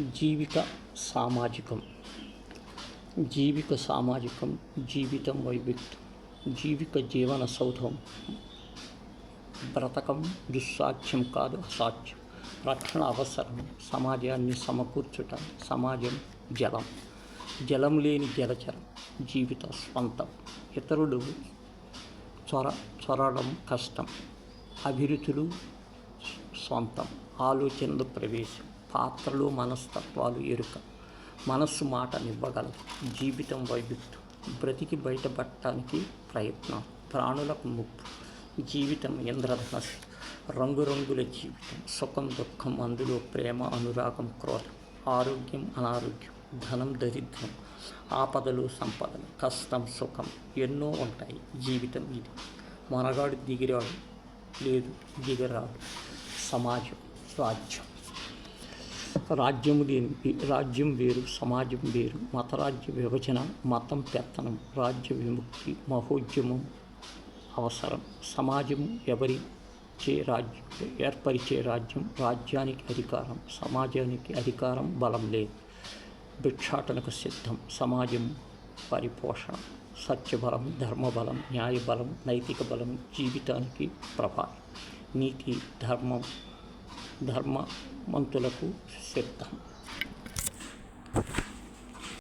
జీవిక సామాజికం. జీవిక సామాజికం జీవితం వైవిక్త్ జీవిక జీవన సౌధం. బ్రతకం దుస్సాధ్యం కాదు అసాధ్యం. రక్షణ అవసరం. సమాజాన్ని సమకూర్చుట సమాజం జలం. జలం లేని జలచరం జీవిత స్వంతం. ఇతరులు చొర చొరడం కష్టం. అభిరుచులు సొంతం ఆలోచనలు ప్రవేశం. పాత్రలు మనస్తత్వాలు ఎరుక. మనస్సు మాటనివ్వగలదు. జీవితం వైవిధ్యం. బ్రతికి బయటపడటానికి ప్రయత్నం. ప్రాణులకు ముప్పు. జీవితం ఇంద్రధనస్సు రంగురంగుల జీవితం. సుఖం దుఃఖం అందులో ప్రేమ అనురాగం క్రోధం. ఆరోగ్యం అనారోగ్యం. ధనం దరిద్రం. ఆపదలు సంపదలు. కష్టం సుఖం ఎన్నో ఉంటాయి. జీవితం ఇది. మనగాడు దిగిరాడు. లేదు దిగరాడు. సమాజం రాజ్యం. రాజ్యము లేని రాజ్యం వేరు సమాజం వేరు మతరాజ్య విభజన మతం పెత్తనం రాజ్య విముక్తి మహోద్యమం అవసరం. సమాజం ఎవరి చే రాజ్యం ఏర్పరిచే రాజ్యం రాజ్యానికి అధికారం సమాజానికి అధికారం బలం లేదు. భిక్షాటనకు సిద్ధం. సమాజం పరిపోషణ సత్యబలం ధర్మబలం న్యాయబలం నైతిక బలం జీవితానికి ప్రభావం. నీతి ధర్మం ధర్మ మంతులకు సిద్ధం